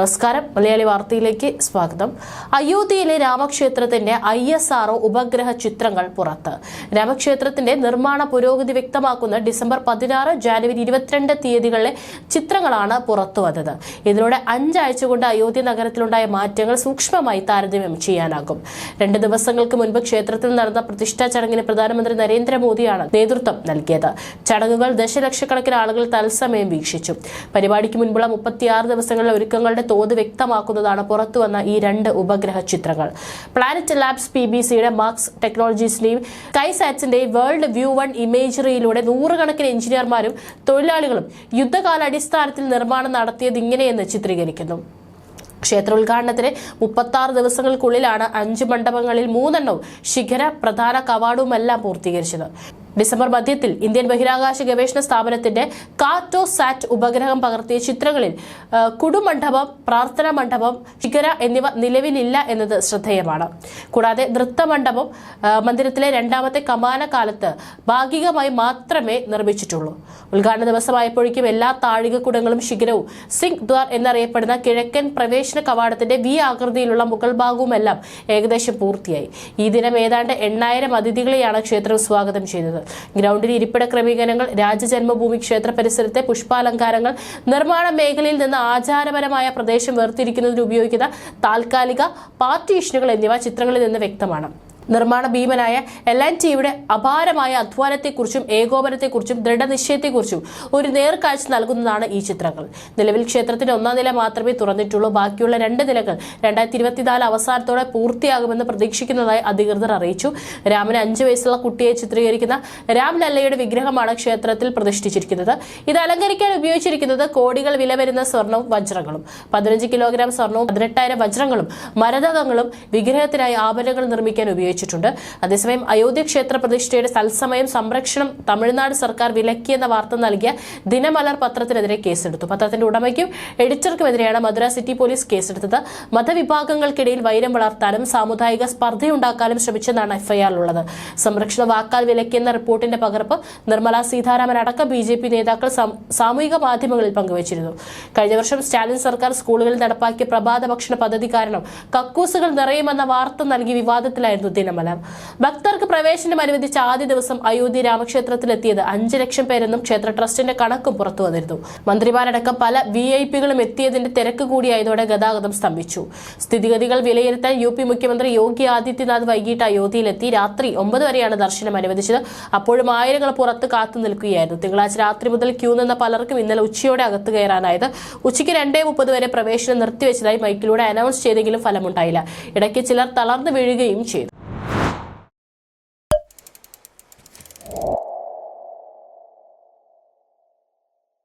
നമസ്കാരം. മലയാളി വാർത്തയിലേക്ക് സ്വാഗതം. അയോധ്യയിലെ രാമക്ഷേത്രത്തിന്റെ ഐ എസ് ആർഒ ഉപഗ്രഹ ചിത്രങ്ങൾ പുറത്ത്. രാമക്ഷേത്രത്തിന്റെ നിർമ്മാണ പുരോഗതി വ്യക്തമാക്കുന്ന ഡിസംബർ പതിനാറ് ജാനുവരി ഇരുപത്തിരണ്ട് തീയതികളിലെ ചിത്രങ്ങളാണ് പുറത്തു വന്നത്. ഇതിലൂടെ അഞ്ചാഴ്ച കൊണ്ട് അയോധ്യ നഗരത്തിലുണ്ടായ മാറ്റങ്ങൾ സൂക്ഷ്മമായി താരതമ്യം ചെയ്യാനാകും. രണ്ട് ദിവസങ്ങൾക്ക് മുൻപ് ക്ഷേത്രത്തിൽ നടന്ന പ്രതിഷ്ഠാ ചടങ്ങിന് പ്രധാനമന്ത്രി നരേന്ദ്രമോദിയാണ് നേതൃത്വം നൽകിയത്. ചടങ്ങുകൾ ദശലക്ഷക്കണക്കിന് ആളുകൾ തത്സമയം വീക്ഷിച്ചു. പരിപാടിക്ക് മുൻപുള്ള മുപ്പത്തിയാറ് ദിവസങ്ങളിലെ ഒരുക്കങ്ങളുടെ തോത് വ്യക്തമാക്കുന്നതാണ് പുറത്തുവന്ന ഈ രണ്ട് ഉപഗ്രഹ ചിത്രങ്ങൾ. പ്ലാനറ്റ് ലാബ്സ് പി ബി സിയുടെ മാർക്സ് ടെക്നോളജീസിന്റെയും കൈസാറ്റ്സിന്റെയും വേൾഡ് വ്യൂ വൺ ഇമേജറിയിലൂടെ നൂറുകണക്കിന് എഞ്ചിനീയർമാരും തൊഴിലാളികളും യുദ്ധകാലാടിസ്ഥാനത്തിൽ നിർമ്മാണം നടത്തിയത് ഇങ്ങനെയെന്ന് ചിത്രീകരിക്കുന്നു. ക്ഷേത്ര ഉദ്ഘാടനത്തിന് മുപ്പത്തി ആറ് ദിവസങ്ങൾക്കുള്ളിലാണ് അഞ്ച് മണ്ഡപങ്ങളിൽ മൂന്നെണ്ണവും ശിഖര പ്രധാന കവാടവുമെല്ലാം പൂർത്തീകരിച്ചത്. ഡിസംബർ മധ്യത്തിൽ ഇന്ത്യൻ ബഹിരാകാശ ഗവേഷണ സ്ഥാപനത്തിന്റെ കാറ്റോ സാറ്റ് ഉപഗ്രഹം പകർത്തിയ ചിത്രങ്ങളിൽ കുടുമണ്ഡപം പ്രാർത്ഥനാ മണ്ഡപം ശിഖര എന്നിവ നിലവിലില്ല എന്നത് ശ്രദ്ധേയമാണ്. കൂടാതെ നൃത്തമണ്ഡപം മന്ദിരത്തിലെ രണ്ടാമത്തെ കമാന കാലത്ത് ഭാഗികമായി മാത്രമേ നിർമ്മിച്ചിട്ടുള്ളൂ. ഉദ്ഘാടന ദിവസമായപ്പോഴേക്കും എല്ലാ താഴികക്കുടങ്ങളും ശിഖരവും സിംഗ് ദ്വാർ എന്നറിയപ്പെടുന്ന കിഴക്കൻ പ്രവേശന കവാടത്തിന്റെ വി ആകൃതിയിലുള്ള മുകൾ ഭാഗവുമെല്ലാം ഏകദേശം പൂർത്തിയായി. ഈ ദിനം ഏതാണ്ട് എണ്ണായിരം അതിഥികളെയാണ് ക്ഷേത്രം സ്വാഗതം ചെയ്തത്. ഗ്രൗണ്ടിൽ ഇരിപ്പിട ക്രമീകരണങ്ങൾ രാജജന്മഭൂമി ക്ഷേത്ര പരിസരത്തെ പുഷ്പാലങ്കാരങ്ങൾ നിർമ്മാണ മേഖലയിൽ നിന്ന് ആചാരപരമായ പ്രദേശം വേർതിരിക്കുന്നതിന് ഉപയോഗിക്കുന്ന താൽക്കാലിക പാർട്ടീഷനുകൾ എന്നിവ ചിത്രങ്ങളിൽ നിന്ന് വ്യക്തമാണ്. നിർമ്മാണ ഭീമനായ എൽ എൻ ടിയുടെ അപാരമായ അധ്വാനത്തെക്കുറിച്ചും ഏകോപനത്തെക്കുറിച്ചും ദൃഢനിശ്ചയത്തെക്കുറിച്ചും ഒരു നേർക്കാഴ്ച നൽകുന്നതാണ് ഈ ചിത്രങ്ങൾ. നിലവിൽ ക്ഷേത്രത്തിന്റെ ഒന്നാം നില മാത്രമേ തുറന്നിട്ടുള്ളൂ. ബാക്കിയുള്ള രണ്ട് നിലകൾ രണ്ടായിരത്തി ഇരുപത്തിനാല് അവസാനത്തോടെ പൂർത്തിയാകുമെന്ന് പ്രതീക്ഷിക്കുന്നതായി അധികൃതർ അറിയിച്ചു. രാമന് അഞ്ചു വയസ്സുള്ള കുട്ടിയെ ചിത്രീകരിക്കുന്ന രാംലല്ലയുടെ വിഗ്രഹമാണ് ക്ഷേത്രത്തിൽ പ്രതിഷ്ഠിച്ചിരിക്കുന്നത്. ഇത് അലങ്കരിക്കാൻ ഉപയോഗിച്ചിരിക്കുന്നത് കോടികൾ വില വരുന്ന സ്വർണവും വജ്രങ്ങളും പതിനഞ്ച് കിലോഗ്രാം സ്വർണവും പതിനെട്ടായിരം വജ്രങ്ങളും മരതകങ്ങളും വിഗ്രഹത്തിനായി ആഭരണങ്ങൾ നിർമ്മിക്കാൻ ഉപയോഗിച്ചിട്ടുണ്ട് അതേസമയം അയോധ്യ ക്ഷേത്ര പ്രതിഷ്ഠയുടെ തത്സമയം സംരക്ഷണം തമിഴ്നാട് സർക്കാർ വിലക്കിയെന്ന വാർത്ത നൽകിയ ദിനമലർ പത്രത്തിനെതിരെ കേസെടുത്തു. പത്രത്തിന്റെ ഉടമയ്ക്കും എഡിറ്റർക്കുമെതിരെയാണ് മധുര സിറ്റി പോലീസ് കേസെടുത്തത്. മതവിഭാഗങ്ങൾക്കിടയിൽ വൈരം വളർത്താനും സാമുദായിക സ്പർദ്ധയുണ്ടാക്കാനും ശ്രമിച്ചെന്നാണ് എഫ്ഐആറിലുള്ളത്. സംരക്ഷണ വാക്കാൽ വിലക്കിയെന്ന റിപ്പോർട്ടിന്റെ പകർപ്പ് നിർമ്മല സീതാരാമൻ അടക്കം ബി ജെ പി നേതാക്കൾ സാമൂഹിക മാധ്യമങ്ങളിൽ പങ്കുവച്ചിരുന്നു. കഴിഞ്ഞ വർഷം സ്റ്റാലിൻ സർക്കാർ സ്കൂളുകളിൽ നടപ്പാക്കിയ പ്രഭാത ഭക്ഷണ പദ്ധതി കാരണം കക്കൂസുകൾ നിറയുമെന്ന വാർത്ത നൽകി വിവാദത്തിലായിരുന്നു ദിനമലർ ഭക്തർക്ക് പ്രവേശനം അനുവദിച്ച ആദ്യ ദിവസം അയോധ്യ രാമക്ഷേത്രത്തിലെത്തിയത് അഞ്ച് ലക്ഷം പേരെന്നും ക്ഷേത്ര ട്രസ്റ്റിന്റെ കണക്കും പുറത്തു വന്നിരുന്നു. മന്ത്രിമാരടക്കം പല വി ഐ പികളും എത്തിയതിന്റെ തിരക്ക് കൂടിയായതോടെ ഗതാഗതം സ്തംഭിച്ചു. സ്ഥിതിഗതികൾ വിലയിരുത്താൻ യു പി മുഖ്യമന്ത്രി യോഗി ആദിത്യനാഥ് വൈകിട്ട് അയോധ്യയിലെത്തി. രാത്രി ഒമ്പത് വരെയാണ് ദർശനം അനുവദിച്ചത്. അപ്പോഴും ആയിരങ്ങൾ പുറത്ത് കാത്തു നിൽക്കുകയായിരുന്നു. തിങ്കളാഴ്ച രാത്രി മുതൽ ക്യൂ നിന്ന പലർക്കും ഇന്നലെ ഉച്ചയോടെ അകത്ത് കയറാനായത്. ഉച്ചയ്ക്ക് രണ്ടേ മുപ്പത് വരെ പ്രവേശനം നിർത്തിവെച്ചതായി മൈക്കിലൂടെ അനൗൺസ് ചെയ്തെങ്കിലും ഫലമുണ്ടായില്ല. ഇടയ്ക്ക് ചിലർ തളർന്നു വീഴുകയും ചെയ്തു.